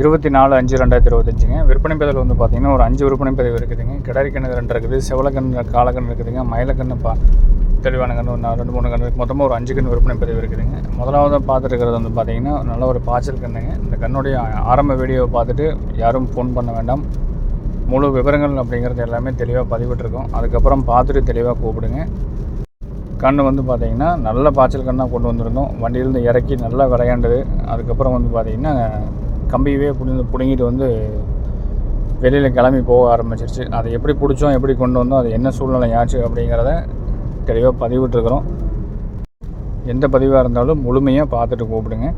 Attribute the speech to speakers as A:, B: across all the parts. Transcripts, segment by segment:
A: இருபத்தி நாலு அஞ்சு ரெண்டாயிரத்தி இருபத்தஞ்சுங்க. விற்பனை பதில் வந்து பார்த்தீங்கன்னா ஒரு அஞ்சு விற்பனை பதிவு இருக்குதுங்க. கிடாரி கண்ணு ரெண்டு இருக்குது செவலக்கண்ணு காலக்கண்ணு இருக்குதுங்க மயிலக்கண்ணு பா தெளிவான கண்ணு ஒன்று ரெண்டு மூணு கண்ணு மொத்தமாக ஒரு அஞ்சு கண்ணு விற்பனை பதிவு இருக்குதுங்க. முதலாவது பார்த்துருக்கிறது வந்து பார்த்தீங்கன்னா நல்ல ஒரு பாய்ச்சல் கண்ணுங்க இந்த கண்ணுடைய ஆரம்ப வீடியோவை பார்த்துட்டு யாரும் ஃபோன் பண்ண வேண்டாம். முழு விவரங்கள் அப்படிங்கிறது எல்லாமே தெளிவாக பதிவிட்டிருக்கோம். அதுக்கப்புறம் பார்த்துட்டு தெளிவாக கூப்பிடுங்க. கண் வந்து பார்த்திங்கன்னா நல்ல பாய்ச்சல் கண்ணாக கொண்டு வந்திருந்தோம். வண்டியிலேருந்து இறக்கி நல்லா விளையாண்டது. அதுக்கப்புறம் வந்து பார்த்தீங்கன்னா கம்பியவே பிடிந்து பிடுங்கிட்டு வந்து வெளியில் கிளம்பி போக ஆரம்பிச்சிருச்சு. அதை எப்படி பிடிச்சோம் எப்படி கொண்டு வந்தோம் அது என்ன சூழ்நிலை ஆச்சு அப்படிங்கிறத தெளிவாக பதிவிட்டுருக்குறோம். எந்த பதிவாக இருந்தாலும் முழுமையாக பார்த்துட்டு கூப்பிடுங்க.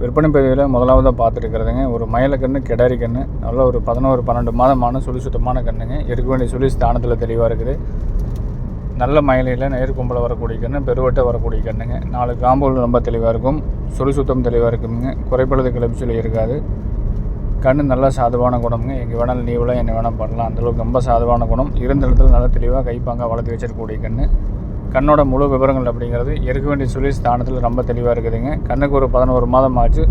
A: விற்பனை பதிவில் முதலாவதாக பார்த்துருக்கிறதுங்க ஒரு மயிலக்கண்ணு கிடாரி கண்ணு நல்ல ஒரு பதினோரு பன்னெண்டு மாதமான சுழி சுத்தமான கண்ணுங்க. இருக்க வேண்டிய சுழி ஸ்தானத்தில் தெளிவாக இருக்குது. நல்ல மயிலையில் நேர் கும்பல வரக்கூடிய கண்ணு பெருவட்டை வரக்கூடிய கண்ணுங்க. நாலு காம்புகள் ரொம்ப தெளிவாக இருக்கும். சுழி சுத்தம் தெளிவாக இருக்குங்க குறைப்பழுது கிளம்பி சொல்லி இருக்காது. கண் நல்ல சாதுவான குணம்ங்க. எங்கே வேணாலும் நீவலாம் என்ன வேணால் பண்ணலாம். அந்தளவுக்கு ரொம்ப சாதுவான குணம். இருந்த இடத்துல நல்லா தெளிவாக கைப்பாங்க வளர்த்து வச்சிருக்கக்கூடிய கண் கண்ணோட முழு விவரங்கள் அப்படிங்கிறது இருக்க வேண்டிய சொல்லி ஸ்தானத்தில் ரொம்ப தெளிவாக இருக்குதுங்க. கண்ணுக்கு ஒரு பதினோரு மாதம் ஆச்சு.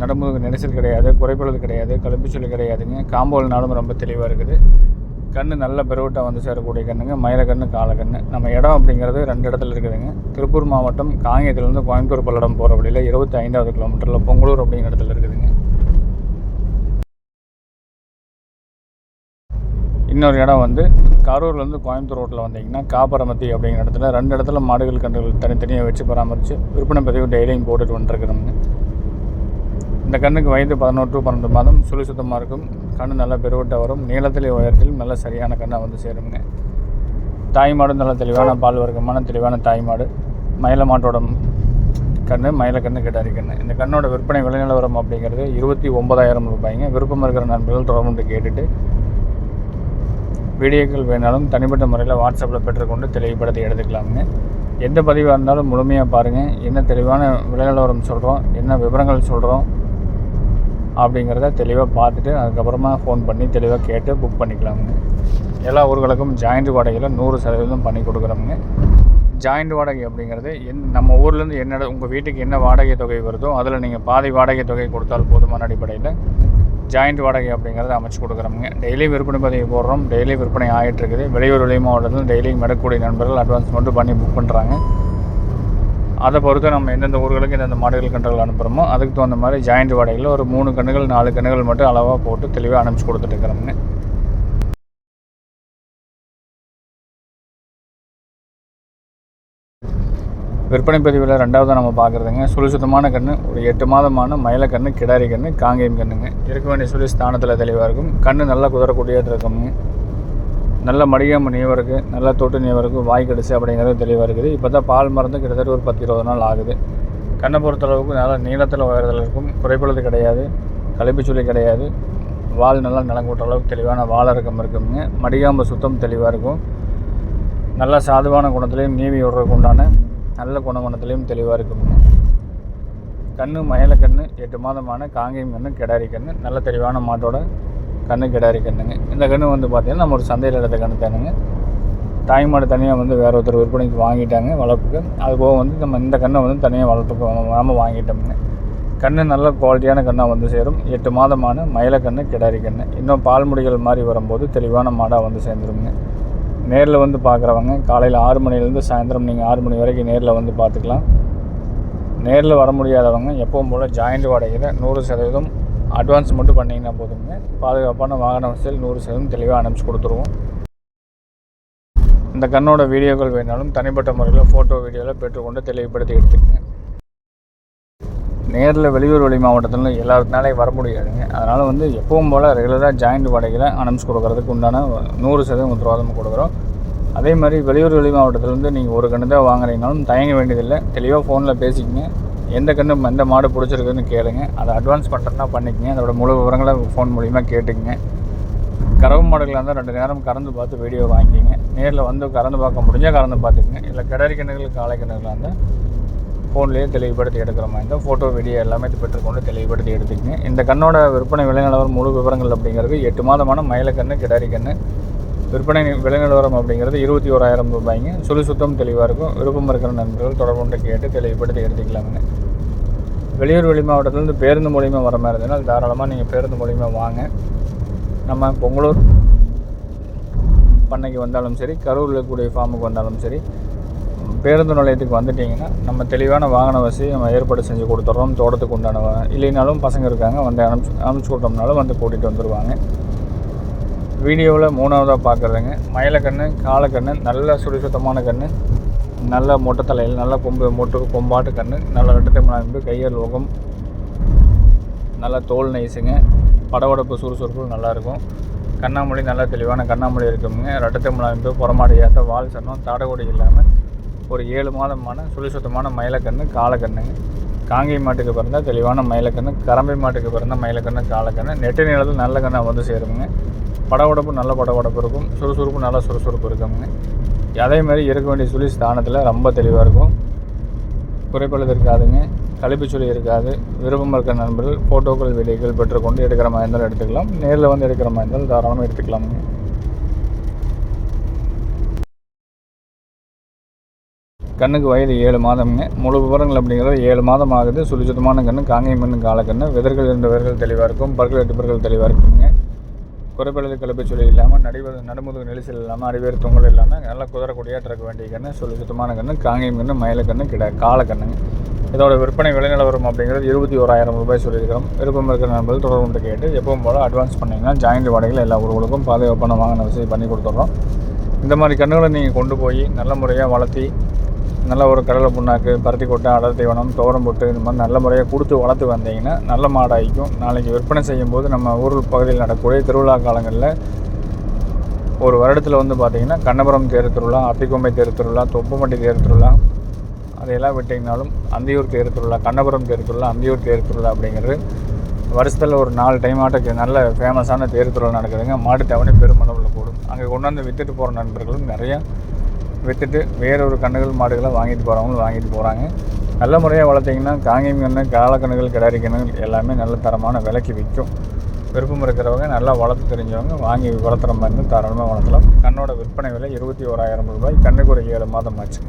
A: நடுமுதுகு நெரிசல் கிடையாது குறைப்பழுது கிடையாது கழுப்பிச்சொல்லி கிடையாதுங்க. காம்போல்னாலும் ரொம்ப தெளிவாக இருக்குது. கண்ணு நல்ல பெருவிட்டாக வந்து சேரக்கூடிய கண்ணுங்க மயிலக்கண்ணு காலக்கண்ணு நம்ம இடம் அப்படிங்கிறது ரெண்டு இடத்துல இருக்குதுங்க. திருப்பூர் மாவட்டம் காங்கேயத்துலேருந்து கோயம்புத்தூர் பல்லடம் போகிற வழியில் இருபத்தி ஐந்தாவது கிலோமீட்டரில் பொங்கலூர் அப்படிங்கிற இடத்துல இருக்குதுங்க. இன்னொரு இடம் வந்து கரூர்லேருந்து கோயம்புத்தூர் ரோட்டில் வந்தீங்கன்னா காப்பரமத்தி அப்படிங்கிற இடத்துல ரெண்டு இடத்துல மாடுகள் கன்றுகள் தனித்தனியாக வச்சு பராமரித்து விற்பனை பதிவு டெய்லியும் போட்டுட்டு வந்துருக்குறோங்க இந்த கண்ணுக்கு வயது பதினோரு டு பன்னெண்டு மாதம் சுழி சுத்தமாக இருக்கும். கண் நல்லா பெருவிட்ட வரும். நீளத்திலே உயரத்தில் நல்ல சரியான கண்ணை வந்து சேருங்க. தாய்மாடும் நல்ல தெளிவான பால் வர்க்கமான தெளிவான தாய்மாடு. மயில மாட்டோட கண்ணு மயில கண்ணு கிட்டாரி கண்ணு. இந்த கண்ணோட விற்பனை விலைநிலவரம் அப்படிங்கிறது இருபத்தி ஒன்பதாயிரம் ரூபாய்ங்க. விருப்பம் இருக்கிற நண்பர்கள் தொடர்பு கேட்டுட்டு வீடியோக்கள் வேணாலும் தனிப்பட்ட முறையில் வாட்ஸ்அப்பில் பெற்றுக்கொண்டு தெளிவுபடுத்தி எடுத்துக்கலாமுங்க. எந்த பதிவாக இருந்தாலும் முழுமையாக பாருங்கள் என்ன தெளிவான விலைநிலவரம் சொல்கிறோம் என்ன விவரங்கள் சொல்கிறோம் அப்படிங்கிறத தெளிவாக பார்த்துட்டு அதுக்கப்புறமா ஃபோன் பண்ணி தெளிவாக கேட்டு புக் பண்ணிக்கலாமுங்க. எல்லா ஊர்களுக்கும் ஜாயிண்ட் வாடகையில் நூறு சதவீதம் பண்ணி கொடுக்குறோமுங்க. ஜாயிண்ட் வாடகை அப்படிங்கிறது என் நம்ம ஊர்லேருந்து என்ன உங்கள் வீட்டுக்கு என்ன வாடகை தொகை வருதோ அதில் நீங்கள் பாதி வாடகை தொகை கொடுத்தால் போதுமான அடிப்படையில் ஜாயிண்ட் வாடகை அப்படிங்கிறத அமைச்சு கொடுக்குறோமுங்க. டெய்லி விற்பனை பதிவு போடுறோம். டெய்லி விற்பனை ஆகிட்டு இருக்குது. வெளியூர் வெளி மாவட்டத்தில் டெய்லியும் எடுக்கக்கூடிய நண்பர்கள் அட்வான்ஸ் மட்டும் பண்ணி புக் பண்ணுறாங்க அதை பொறுத்து நம்ம எந்தெந்த ஊர்களுக்கு எந்தெந்த மாடுகள் கன்றுகள் அனுப்புகிறோமோ அதுக்கு தகுந்த மாதிரி ஜாயிண்ட் வாடகையில் ஒரு மூணு கன்றுகள் நாலு கன்றுகள் மட்டும் அளவாக போட்டு தெளிவாக அனுப்பிச்சு கொடுத்துட்டு விற்பனை பதிவில் ரெண்டாவது நம்ம பார்க்குறதுங்க சுழி சுத்தமான கன்று ஒரு எட்டு மாதமான மயிலக்கன்று கிடாரி கன்று காங்கேயம் கண்ணுங்க இருக்க வேண்டிய சுழி ஸ்தானத்தில் தெளிவாக இருக்கும். கன்று நல்லா குதிரக்கூடியது இருக்குங்க நல்ல மடிகாம நீவருக்கு நல்ல தொட்டு நீவருக்கு வாய் கிடச்சி அப்படிங்கிறது தெளிவாக இருக்குது. இப்போ தான் பால் மருந்து கிட்டத்தட்ட ஒரு பத்து இருபது நாள் ஆகுது. கண்ணை பொறுத்தளவுக்கு நல்லா நீளத்தில் உயரத்தில் இருக்கும். குறைப்பழுது கிடையாது. கழிப்புச்சுளி கிடையாது. வால் நல்லா நிலங்கூட்ட அளவுக்கு தெளிவான வாழறக்கம் இருக்குங்க. மடிகாம்பு சுத்தம் தெளிவாக இருக்கும். நல்ல சாதுவான குணத்துலேயும் நீவி விடுறதுக்கு உண்டான நல்ல குணகுணத்துலேயும் தெளிவாக இருக்குங்க. கண்ணு மயில கண்ணு எட்டு மாதமான காங்கேயம் கண்ணு கிடாரி கண்ணு நல்ல தெளிவான மாட்டோட கண்ணு கிடாரி கண்ணுங்க. இந்த கண்ணு வந்து பார்த்தீங்கன்னா நம்ம ஒரு சந்தையில் எடுத்த கண்ணு தானுங்க. தாய் மாடு தனியாக வந்து வேறு ஒருத்தர் விற்பனைக்கு வாங்கிட்டாங்க வளர்ப்புக்கு. அது போக வந்து நம்ம இந்த கண்ணை வந்து தனியாக வளர்ப்புக்கு நம்ம வாங்கிட்டோம்ங்க. கன்று நல்ல குவாலிட்டியான கண்ணாக வந்து சேரும். எட்டு மாதமான மயில கண்ணு கிடாரி கண்ணு. இன்னும் பால் முடிகள் மாதிரி வரும்போது தெளிவான மாடாக வந்து சேர்ந்துருங்க. நேரில் வந்து பார்க்குறவங்க காலையில் ஆறு மணிலேருந்து சாயந்தரம் நீங்கள் ஆறு மணி வரைக்கும் நேரில் வந்து பார்த்துக்கலாம் நேரில் வர முடியாதவங்க எப்பவும் போல் ஜாயிண்ட் வாடகையில் நூறு சதவீதம் அட்வான்ஸ் மட்டும் பண்ணிங்கன்னா போதுங்க. பாதுகாப்பான வாகன வசதியில் நூறு சதவீதம் தெளிவாக அனுப்பிச்சு கொடுத்துருவோம். இந்த கண்ணோட வீடியோக்கள் வேணாலும் தனிப்பட்ட முறையில் ஃபோட்டோ வீடியோவில் பெற்றுக்கொண்டு தெளிவுபடுத்தி எடுத்துக்கங்க. நேரில் வெளியூர் வெளி மாவட்டத்தில் எல்லாருக்குனாலே வர முடியாதுங்க. அதனால் வந்து எப்பவும் போல் ரெகுலராக ஜாயிண்ட் வாடகையில் அனௌன்ஸ் கொடுக்கறதுக்கு உண்டான நூறு சதவீதம் உத்தரவாதம் கொடுக்குறோம். அதே மாதிரி வெளியூர் வெளி மாவட்டத்திலேருந்து நீங்கள் ஒரு கன்று தான் வாங்குறீங்கனாலும் தயங்க வேண்டியதில்லை. தெளிவாக ஃபோனில் பேசிக்கங்க. எந்த கன்று எந்த மாடு பிடிச்சிருக்குன்னு கேளுங்க. அதை அட்வான்ஸ் பண்ணுறதுனா பண்ணிக்கங்க. அதோட முழு விவரங்களை ஃபோன் மூலிமா கேட்டுக்குங்க. கறவு மாடுகளாக இருந்தால் ரெண்டு நேரம் கறந்து பார்த்து வீடியோ வாங்கிக்கிங்க. நேரில் வந்து கறந்து பார்க்க முடிஞ்சால் கறந்து பார்த்துக்குங்க. இல்லை கிடரி கிணறுகள் காலை கிணறுகளாக இருந்தால் ஃபோன்லேயே தெளிவுபடுத்தி எடுக்கிற மாதிரி இருந்தால் ஃபோட்டோ வீடியோ எல்லாமே பெற்றுக்கொண்டு தெளிவுபடுத்தி எடுத்துக்கங்க. இந்த கண்ணோட விற்பனை விலை நிலவரம் முழு விவரங்கள் அப்படிங்கிறது எட்டு மாதமான மயிலக்கண்ணு கிடாரி கண்ணு விற்பனை விலை நிலவரம் அப்படிங்கிறது இருபத்தி ஓராயிரம் ரூபாய்ங்க. சுழி சுத்தம் தெளிவாக இருக்கும். விருப்பம் இருக்கிற நண்பர்கள் தொடர்புண்டு கேட்டு தெளிவுபடுத்தி எடுத்துக்கலாமுங்க. வெளியூர் வெளி மாவட்டத்துலேருந்து பேருந்து மூலிமா வர மாதிரி இருந்ததுனால் தாராளமாக நீங்கள் பேருந்து மூலிமா வாங்க. நம்ம பொங்கலூர் பண்ணைக்கு வந்தாலும் சரி கரூரில் இருக்கக்கூடிய ஃபார்முக்கு வந்தாலும் சரி பேருந்து நிலையத்துக்கு வந்துட்டிங்கன்னா நம்ம தெளிவான வாகன வசதி நம்ம ஏற்பாடு செஞ்சு கொடுத்துட்றோம் தோட்டத்துக்கு உண்டான இல்லைனாலும் பசங்க இருக்காங்க வந்து அனுப்பிச்சு அனுப்பிச்சு விட்டோம்னாலும் வந்து கூட்டிகிட்டு வந்துடுவாங்க வீடியோவில் மூணாவதாக பார்க்குறதுங்க. மயிலக்கண்ணு காலக்கண்ணு நல்ல சுடி சுத்தமான கண்ணு நல்ல மொட்டை தலையில் நல்ல கொம்பு மொட்டு கொம்பாட்டு கண்ணு நல்ல ரெட்டத்தை அமைப்பு கையல் லோகம் நல்ல தோல் நைஸுங்க. படவடப்பு சுறுசுறுப்பு நல்லாயிருக்கும். கண்ணாமொழி நல்லா தெளிவான கண்ணாமொழி இருக்குங்க. ரெட்டத்தை அமைப்பு புறமாடி ஏற்ற வால் சன்னம் தாடகொடி இல்லாமல் ஒரு ஏழு மாதமான சுழி சுத்தமான மயிலக்கண்ணு காலக்கண்ணுங்க காங்கை மாட்டுக்கு பிறந்தால் தெளிவான மயிலக்கண்ணு கரம்பை மாட்டுக்கு பிறந்த மயிலக்கண்ணு காலக்கண்ணு நெட்டு நிலத்தில் நல்ல கண்ணை வந்து சேருங்க படவடப்பு நல்ல படவடப்பு இருக்கும். சுறுசுறுப்பு நல்ல சுறுசுறுப்பு இருக்குங்க அதே மாதிரி இருக்க வேண்டிய சுழி ஸ்தானத்தில் ரொம்ப தெளிவாக இருக்கும். குறைப்பழுது இருக்காதுங்க. கழிப்பு சுழி இருக்காது. விருப்பம் இருக்க நண்பர்கள் ஃபோட்டோக்கள் வீடியோக்கள் பெற்றுக்கொண்டு எடுக்கிற மாதிரி இருந்தாலும் எடுத்துக்கலாம். நேரில் வந்து எடுக்கிற மாதிரி இருந்தாலும் தாராளமாக எடுத்துக்கலாமுங்க கண்ணுக்கு வயது ஏழு மாதம்ங்க. முழு விவரங்கள் அப்படிங்கிறது ஏழு மாதம் ஆகுது. சுழிச்சுத்தமான கண்ணு காங்கேயம் கண்ணு காலக்கண்ணு. விதர்கள் இருந்தவர்கள் தெளிவாக இருக்கும். பற்கள் எட்டு பற்கள் தெளிவாக இருக்குங்க. குறைப்பழுது கழிப்பு சொல்லி இல்லாமல் நடிவது நடுமுதுகு நெரிசல் இல்லாமல் அடிவேறு தொங்கல் இல்லாமல் நல்லா குதிரக்கூடியாக இருக்க வேண்டிய கண்ணு சொல்லி சுத்தமான கண்ணு காங்கேயம் கண்ணு மயிலக்கண்ணு கிட காலக்கண்ணுங்க இதோட விற்பனை விலைநிலவரம் அப்படிங்கிறது இருபத்தி ஓராயிரம் ரூபாய் சொல்லியிருக்கிறோம். விருப்பம் இருக்கிற நண்பர்கள் தொடர்பு கேட்டு எப்பவும் போல் அட்வான்ஸ் பண்ணிங்கன்னா ஜாயிண்ட் வாடகையில் எல்லா ஊர்களுக்கும் பாதுகாப்பான வாங்கின வசதி பண்ணி கொடுத்துட்றோம். இந்த மாதிரி கண்ணுகளை நீங்கள் கொண்டு போய் நல்ல முறையாக வளர்த்தி நல்ல ஒரு கடலை புண்ணாக்கு பருத்தி கொட்டை அடர் தீவனம் துவரம் போட்டு இந்த மாதிரி நல்ல முறையாக கொடுத்து வளர்த்து வந்தீங்கன்னா நல்ல மாடாயிக்கும். நாளைக்கு விற்பனை செய்யும் போது நம்ம ஊர் பகுதியில் நடக்கக்கூடிய திருவிழா காலங்களில் ஒரு வருடத்தில் வந்து பார்த்திங்கன்னா கண்ணபுரம் தேர் திருவிழா அத்திக்கொம்பை தேர் திருவிழா தொப்பமட்டி தேர் திருவிழா அதையெல்லாம் விட்டிங்கனாலும் அந்தியூர் தேர் திருவிழா கண்ணபுரம் தேர் திருவிழா அந்தியூர் தேர் திருவிழா அப்படிங்கிறது வருஷத்தில் ஒரு நாலு டைம் ஆட்டக்கு நல்ல ஃபேமஸான தேர் திருவிழா நடக்குதுங்க. மாட்டு தவணை பெருமளவில் கூடும். அங்கே கொண்டாந்து விற்றுட்டு போகிற நண்பர்களும் நிறையா விற்றுட்டு வேறொரு கண்ணுகள் மாடுகளை வாங்கிட்டு போகிறவங்களும் வாங்கிட்டு போகிறாங்க நல்ல முறையாக வளர்த்திங்கன்னா காங்கேயம் கண்ணு காலக்கண்ணுகள் கிடாரி கண்ணுகள் எல்லாமே நல்ல தரமான விலைக்கு விற்கும். விருப்பம் இருக்கிறவங்க நல்லா வளர்த்து தெரிஞ்சவங்க வாங்கி வளர்த்துற மாதிரி இருந்தால் தாராளமாக வளர்த்தலாம் கண்ணோட விற்பனை விலை இருபத்தி ஓராயிரம் ரூபாய். கண்ணுக்கு ஒரு ஏழு மாதம் ஆச்சு.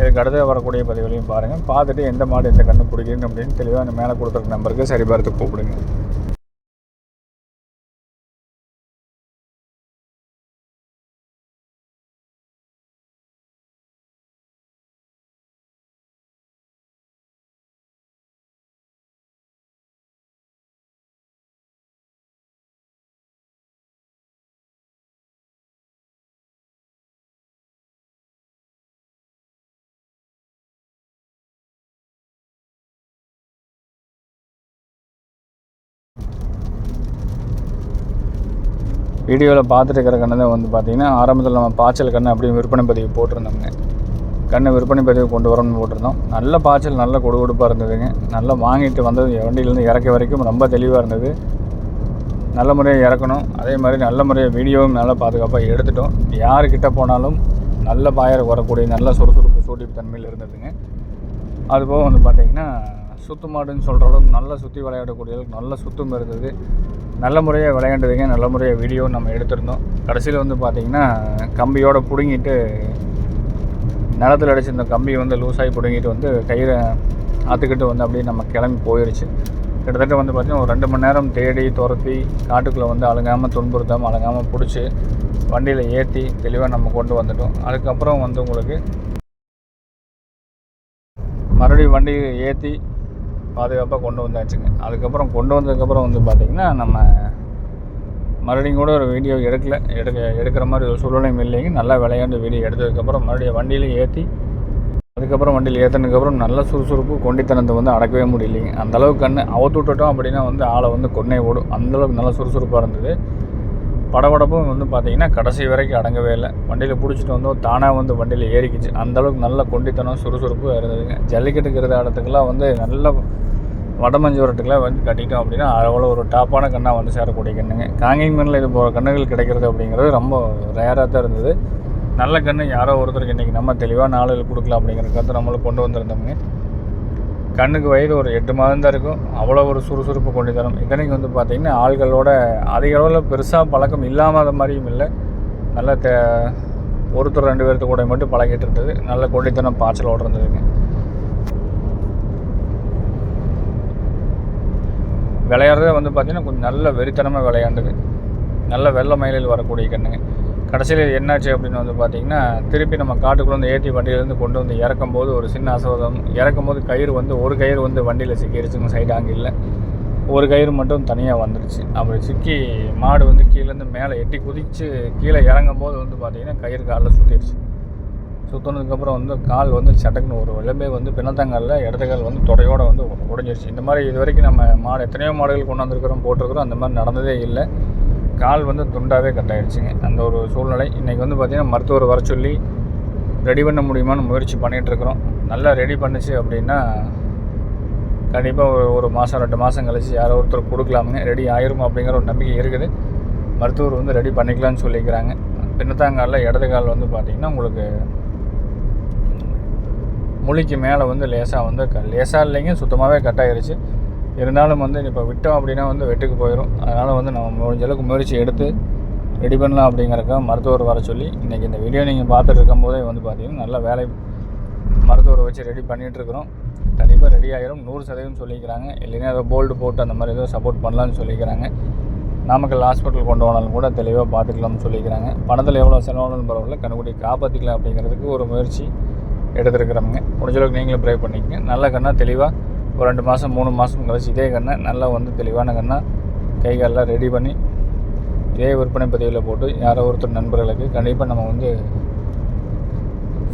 A: இதுக்கு அடுத்து வரக்கூடிய பதிவுகளையும் பாருங்கள் பார்த்துட்டு எந்த மாடு எந்த கண்ணு பிடிக்கணும் அப்படின்னு தெளிவாக அந்த மேலே கொடுத்துருக்க நம்பருக்கு சரி பார்த்து கூப்பிடுங்க. வீடியோவில் பார்த்துட்டு இருக்கிற கண்ணு தான் வந்து பார்த்திங்கன்னா ஆரம்பத்தில் நம்ம பாய்ச்சல் கண்ணை அப்படியே விற்பனை பதிவு போட்டிருந்தோங்க கண்ணை விற்பனை பதிவு கொண்டு வரணும்னு போட்டிருந்தோம். நல்ல பாய்ச்சல் நல்ல கொடுகொடுப்பாக இருந்ததுங்க. நல்லா வாங்கிட்டு வந்தது வண்டியிலேருந்து இறக்க வரைக்கும் ரொம்ப தெளிவாக இருந்தது. நல்ல முறையாக இறக்கணும். அதே மாதிரி நல்ல முறையாக வீடியோவும் நல்லா பாதுகாப்பாக எடுத்துட்டோம். யாருக்கிட்ட போனாலும் நல்ல பாயர் வரக்கூடிய நல்ல சுறுசுறுப்பு சூட்டிப்பு தன்மையில் இருந்ததுங்க. அதுபோக வந்து பார்த்தீங்கன்னா சுத்து மாடுன்னு சொல்கிற அளவுக்கு நல்லா சுற்றி விளையாடக்கூடிய அளவுக்கு நல்ல சுத்தம் இருந்தது. நல்ல முறையாக விளையாண்டதுங்க. நல்ல முறையாக வீடியோ நம்ம எடுத்திருந்தோம். கடைசியில் வந்து பார்த்திங்கன்னா கம்பியோட பிடுங்கிட்டு நிலத்தில் அடிச்சிருந்த கம்பியை வந்து லூஸாகி பிடுங்கிட்டு வந்து கயிறை ஆற்றுக்கிட்டு வந்து அப்படியே நம்ம கிளம்பி போயிடுச்சு கிட்டத்தட்ட வந்து பார்த்திங்கன்னா ஒரு ரெண்டு மணி நேரம் தேடி துரத்தி காட்டுக்குள்ளே வந்து அழுங்காமல் துன்புறுத்தாமல் அழுங்காமல் பிடிச்சி வண்டியில் ஏற்றி தெளிவாக நம்ம கொண்டு வந்துட்டோம். அதுக்கப்புறம் வந்து உங்களுக்கு மறுபடியும் வண்டி ஏற்றி பாதுகாப்பாக கொண்டு வந்தாச்சுங்க. அதுக்கப்புறம் கொண்டு வந்ததுக்கப்புறம் வந்து பார்த்திங்கன்னா நம்ம மறுபடியும் கூட ஒரு வீடியோ எடுக்கல. எடுக்க எடுக்கிற மாதிரி ஒரு சூழ்நிலையும் இல்லைங்க. நல்லா விளையாண்டு வீடியோ எடுத்ததுக்கப்புறம் மறுபடியும் வண்டியில் ஏற்றி அதுக்கப்புறம் வண்டியில் ஏற்றினதுக்கப்புறம் நல்ல சுறுசுறுப்பு கொண்டித்தனத்தை வந்து அடக்கவே முடியலைங்க. அந்தளவுக்கு கண்ணு அவுத்து விட்டுட்டோம் அப்படின்னா வந்து ஆளை வந்து கொன்னே ஓடும். அந்தளவுக்கு நல்ல சுறுசுறுப்பாக இருந்தது. படபடப்பும் வந்து பார்த்தீங்கன்னா கடைசி வரைக்கும் அடங்கவே இல்லை. வண்டியில் பிடிச்சிட்டு வந்தோம் தானாக வந்து வண்டியில் ஏறிக்கிச்சு. அந்தளவுக்கு நல்ல கொண்டித்தனம் சுறுசுறுப்பு இருந்ததுங்க. ஜல்லிக்கட்டுக்கிற இடத்துக்குலாம் வந்து நல்ல வடமஞ்சு வரட்டுக்கெல்லாம் வந்து கட்டிட்டோம் அப்படின்னா அவ்வளோ ஒரு டாப்பான கண்ணாக வந்து சேரக்கூடிய கண்ணுங்க. காங்கேயம் மண்ணில் இது போகிற கண்ணுகள் கிடைக்கிறது அப்படிங்கிறது ரொம்ப ரேராக தான் இருந்தது. நல்ல கண்ணு யாரோ ஒருத்தருக்கு இன்றைக்கி நம்ம தெளிவாக நாளில் கொடுக்கலாம் அப்படிங்கிற கருத்து நம்மளுக்கு கொண்டு வந்திருந்தோங்க கண்ணுக்கு வயது ஒரு எட்டு மாதம் தான் இருக்கும். அவ்வளோ ஒரு சுறுசுறுப்பு கொண்டு தரும். இத்தனைக்கு வந்து பார்த்திங்கன்னா ஆள்களோட அதிக அளவில் பெருசாக பழக்கம் இல்லாமல் மாதிரியும் இல்லை. நல்ல தே ஒருத்தர் ரெண்டு பேர்த்து கூட மட்டும் பழகிட்டு இருந்தது. நல்ல கொண்டித்தனம் பாய்ச்சலோடு இருந்ததுங்க. விளையாடுறதே வந்து பார்த்திங்கன்னா கொஞ்சம் நல்ல வெறித்தனமாக விளையாண்டுது. நல்ல வெள்ளை மயிலில் வரக்கூடிய கண்ணுங்க. கடைசியில் என்னாச்சு அப்படின்னு வந்து பார்த்திங்கன்னா திருப்பி நம்ம காட்டுக்குள்ளே வந்து ஏற்றி வண்டியிலேருந்து கொண்டு வந்து இறக்கும் போது ஒரு சின்ன அசோதம் இறக்கும் போது கயிறு வந்து ஒரு கயிறு வந்து வண்டியில் சிக்கிடுச்சுங்க சைடு ஆங்கிளில் ஒரு கயிறு மட்டும் தனியாக வந்துடுச்சு அப்படி சிக்கி மாடு வந்து கீழேருந்து மேலே எட்டி குதித்து கீழே இறங்கும் போது வந்து பார்த்திங்கன்னா கயிறு காலில் சுற்றிடுச்சு சுற்றினதுக்கப்புறம் வந்து கால் வந்து சட்டக்குன்னு ஒரு விளம்பே வந்து பிணத்தங்கல்ல இடத்துக்கால் வந்து தொடையோடு வந்து உடஞ்சிருச்சு. இந்த மாதிரி இது வரைக்கும் நம்ம மாடு எத்தனையோ மாடுகள் கொண்டாந்துருக்கிறோம் போட்டிருக்கிறோம். அந்த மாதிரி நடந்ததே இல்லை. கால் வந்து துண்டாகவே கட் ஆகிடுச்சிங்க அந்த ஒரு சூழ்நிலை. இன்றைக்கி வந்து பார்த்திங்கன்னா மருத்துவர் வர சொல்லி ரெடி பண்ண முடியுமான்னு முயற்சி பண்ணிகிட்ருக்குறோம் நல்லா ரெடி பண்ணுச்சு அப்படின்னா கண்டிப்பாக ஒரு ஒரு மாதம் ரெண்டு மாதம் கழிச்சு யாரோ ஒருத்தர் கொடுக்கலாமுங்க. ரெடி ஆயிரும் அப்படிங்கிற ஒரு நம்பிக்கை இருக்குது. மருத்துவர் வந்து ரெடி பண்ணிக்கலாம்னு சொல்லிக்கிறாங்க. பின்னத்தாங்காலில் இடது கால் வந்து பார்த்திங்கன்னா உங்களுக்கு முழிக்கு மேலே வந்து லேசாக வந்து க லேசாக இல்லைங்க சுத்தமாகவே கட் ஆகிருச்சு இருந்தாலும் வந்து இப்போ விட்டோம் அப்படின்னா வந்து வெட்டுக்கு போயிடும் அதனால் வந்து நம்ம முடிஞ்ச அளவுக்கு முயற்சி எடுத்து ரெடி பண்ணலாம் அப்படிங்கிறக்க மருத்துவர் வர சொல்லி இன்றைக்கி இந்த வீடியோ நீங்கள் பார்த்துட்டு இருக்கும்போதே வந்து பார்த்தீங்கன்னா நல்ல வேலை மருத்துவரை வச்சு ரெடி பண்ணிகிட்ருக்குறோம் கண்டிப்பாக ரெடி ஆகிரும் நூறு சதவீதம் சொல்லிக்கிறாங்க. இல்லைன்னா ஏதோ போல்டு போட்டு அந்த மாதிரி ஏதோ சப்போர்ட் பண்ணலான்னு சொல்லிக்கிறாங்க. நாமக்கல் ஹாஸ்பிட்டல் கொண்டு போனாலும் கூட தெளிவாக பார்த்துக்கலாம்னு சொல்லிக்கிறாங்க. பணத்தில் எவ்வளோ செலவானாலும் பரவாயில்ல. கண்ணுக்குடி காப்பாற்றிக்கலாம் அப்படிங்கிறதுக்கு ஒரு முயற்சி எடுத்துருக்குறோங்க முடிஞ்சளவுக்கு நீங்களும் ப்ரே பண்ணிக்கங்க. நல்ல கண்ணாக தெளிவாக ஒரு ரெண்டு மாதம் மூணு மாதம் கழிச்சு இதே கண்ணை நல்லா வந்து தெளிவான கண்ணை கை காலெலாம் ரெடி பண்ணி இதே விற்பனை பதிவில் போட்டு யாரோ ஒருத்தர் நண்பர்களுக்கு கண்டிப்பாக நம்ம வந்து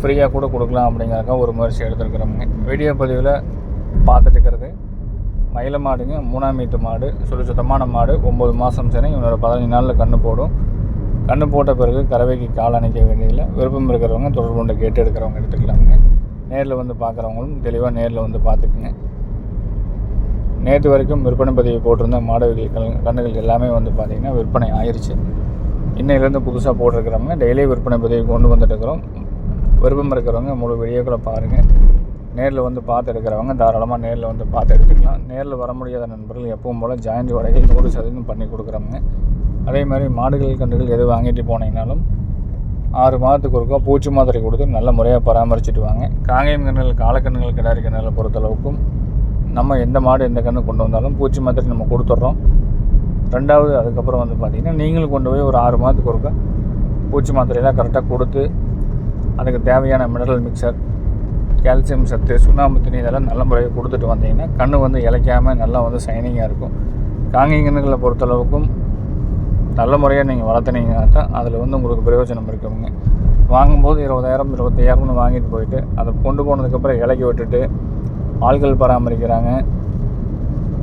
A: ஃப்ரீயாக கூட கொடுக்கலாம் அப்படிங்கிறக்கா ஒரு முயற்சி எடுத்துருக்குறோங்க வீடியோ பதிவில் பார்த்துட்டு இருக்கிறது. மயில மாடுங்க மூணாம் மீட்டு மாடு சுடு சுத்தமான மாடு ஒம்பது மாதம் சரி இன்னொரு பதினஞ்சு நாளில் கன்று போடும். கன்று போட்ட பிறகு கறவைக்கு கால் அணைக்க வேண்டியதில்லை. விருப்பம் இருக்கிறவங்க தொடர்பு கொண்டு கேட்டு எடுக்கிறவங்க எடுத்துக்கலாங்க நேரில் வந்து பார்க்குறவங்களும் தெளிவாக நேரில் வந்து பார்த்துக்குங்க. நேற்று வரைக்கும் விற்பனை பதிவு போட்டிருந்த மாடுகள் கன்றுகள் எல்லாமே வந்து பார்த்திங்கன்னா விற்பனை ஆயிடுச்சு இன்னையிலேருந்து புதுசாக போட்டிருக்கிறவங்க டெய்லி விற்பனை பதிவு கொண்டு வந்துட்டு இருக்கிறோம் விருப்பம் இருக்கிறவங்க முழு வீடியோக்களை பாருங்கள் நேரில் வந்து பார்த்து எடுக்கிறவங்க தாராளமாக நேரில் வந்து பார்த்து எடுத்துக்கலாம் நேரில் வர முடியாத நண்பர்கள் எப்பவும் போல் ஜாயிண்ட் வரைகள் நூறு சதவீதம் பண்ணி கொடுக்குறவங்க. அதே மாதிரி மாடுகள் கன்றுகள் எது வாங்கிட்டு போனீங்கனாலும் ஆறு மாதத்துக்கு ஒருக்கா பூச்சி மாத்திரை கொடுத்து நல்ல முறையாக பராமரிச்சுட்டு வாங்க. காங்கேயம் கன்றுகள் காலக்கன்றுகள் கிடாரி கன்றுகளை பொறுத்தளவுக்கும் நம்ம எந்த மாடு எந்த கன்று கொண்டு வந்தாலும் பூச்சி மாத்திரை நம்ம கொடுத்துட்றோம். ரெண்டாவது அதுக்கப்புறம் வந்து பார்த்திங்கன்னா நீங்களும் கொண்டு போய் ஒரு ஆறு மாதத்துக்கு ஒருக்கா பூச்சி மாத்திரையெல்லாம் கரெக்டாக கொடுத்து அதுக்கு தேவையான மினரல் மிக்சர் கால்சியம் சத்து சுண்ணாம்பு தண்ணி இதெல்லாம் நல்ல முறையாக கொடுத்துட்டு வந்தீங்கன்னா கண் வந்து இழைக்காமல் நல்லா வந்து சைனிங்காக இருக்கும். காங்கி காங்கிங்கன்னுகளை பொறுத்தளவுக்கும் நல்ல முறையாக நீங்கள் வளர்த்துனீங்கன்னா தான் அதில் வந்து உங்களுக்கு பிரயோஜனம் இருக்குங்க. வாங்கும்போது இருபதாயிரம் இருபத்தையாயிரம்னு வாங்கிட்டு போயிட்டு அதை கொண்டு போனதுக்கப்புறம் இலக்கி விட்டுட்டு ஆள்கள் பராமரிக்கிறாங்க.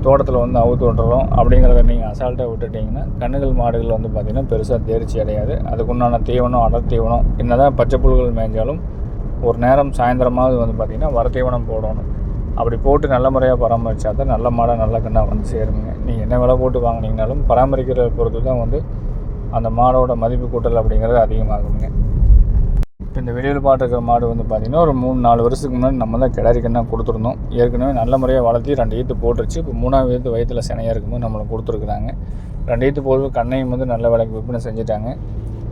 A: தோட்டத்தில் வந்து அவுத்து விட்டுறோம் அப்படிங்கிறத நீங்கள் அசால்ட்டாக விட்டுட்டிங்கன்னா கண்ணுகள் மாடுகள் வந்து பார்த்திங்கன்னா பெருசாக தேர்ச்சி அடையாது. அதுக்குண்டான தீவனம் அடர் தீவனம் என்ன தான் பச்சை புல்கள் மேய்ஞ்சாலும் ஒரு நேரம் சாயந்தரமாவது வந்து பார்த்திங்கன்னா வர தீவனம் போடணும். அப்படி போட்டு நல்ல முறையாக பராமரித்தா தான் நல்ல மாடாக நல்ல கண்ணாக வந்து சேருங்க. நீங்கள் என்ன விலை போட்டு வாங்கினீங்கனாலும் பராமரிக்கிற பொறுத்து தான் வந்து அந்த மாடோட மதிப்பு கூட்டல் அப்படிங்கிறது அதிகமாகுங்க. இப்போ இந்த வெளியில் பாட்டுக்கிற மாடு வந்து பார்த்திங்கன்னா ஒரு மூணு நாலு வருஷத்துக்கு முன்னாடி நம்ம தான் கிடாரிக்கன்னா கண்ணாக கொடுத்துருந்தோம். ஏற்கனவே நல்ல முறையாக வளர்த்தி ரெண்டு ஈத்து போட்டுருச்சு. இப்போ மூணாவது ஈத்து வயிற்றில் சினையாக இருக்கும்போது நம்மளுக்கு கொடுத்துருக்குறாங்க. ரெண்டு ஈத்து போடுறது கண்ணையும் வந்து நல்ல விலைக்கு விற்பனை செஞ்சுட்டாங்க.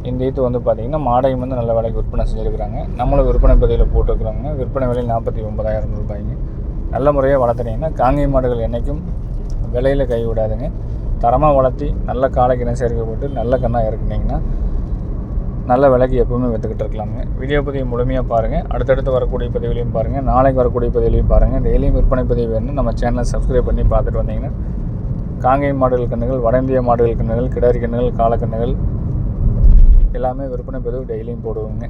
A: இந்த ஈத்து வந்து பார்த்திங்கன்னா மாடையும் வந்து நல்ல விலைக்கு விற்பனை செஞ்சுருக்கிறாங்க. நம்மளும் விற்பனை பதிவில் போட்டிருக்கிறாங்க விற்பனை விலை நாற்பத்தி ஒன்பதாயிரம் ரூபாய்ங்க. நல்ல முறையாக வளர்த்துனீங்கன்னா காங்கை மாடுகள் என்றைக்கும் விலையில் கை விடாதுங்க. தரமாக வளர்த்தி நல்ல காலைக்கிணை சேர்க்கப்பட்டு நல்ல கண்ணாக இறக்குனீங்கன்னா நல்ல விலைக்கு எப்பவுமே விற்றுக்கிட்டு இருக்கலாங்க வீடியோ பதிவு முழுமையாக பாருங்கள் அடுத்தடுத்து வரக்கூடிய பதிவுலையும் பாருங்கள் நாளைக்கு வரக்கூடிய பதிவுலையும் பாருங்கள் டெய்லியும் விற்பனை பதிவு வேணும் நம்ம சேனலை சப்ஸ்கிரைப் பண்ணி பார்த்துட்டு வந்தீங்கன்னா காங்கை மாடுகள் கண்ணுகள் வட இந்திய மாடுகள் கண்ணுகள் கிடாரி கண்ணுகள் காலக்கண்ணுகள் எல்லாமே விற்பனை பதிவு டெய்லியும் போடுவோங்க.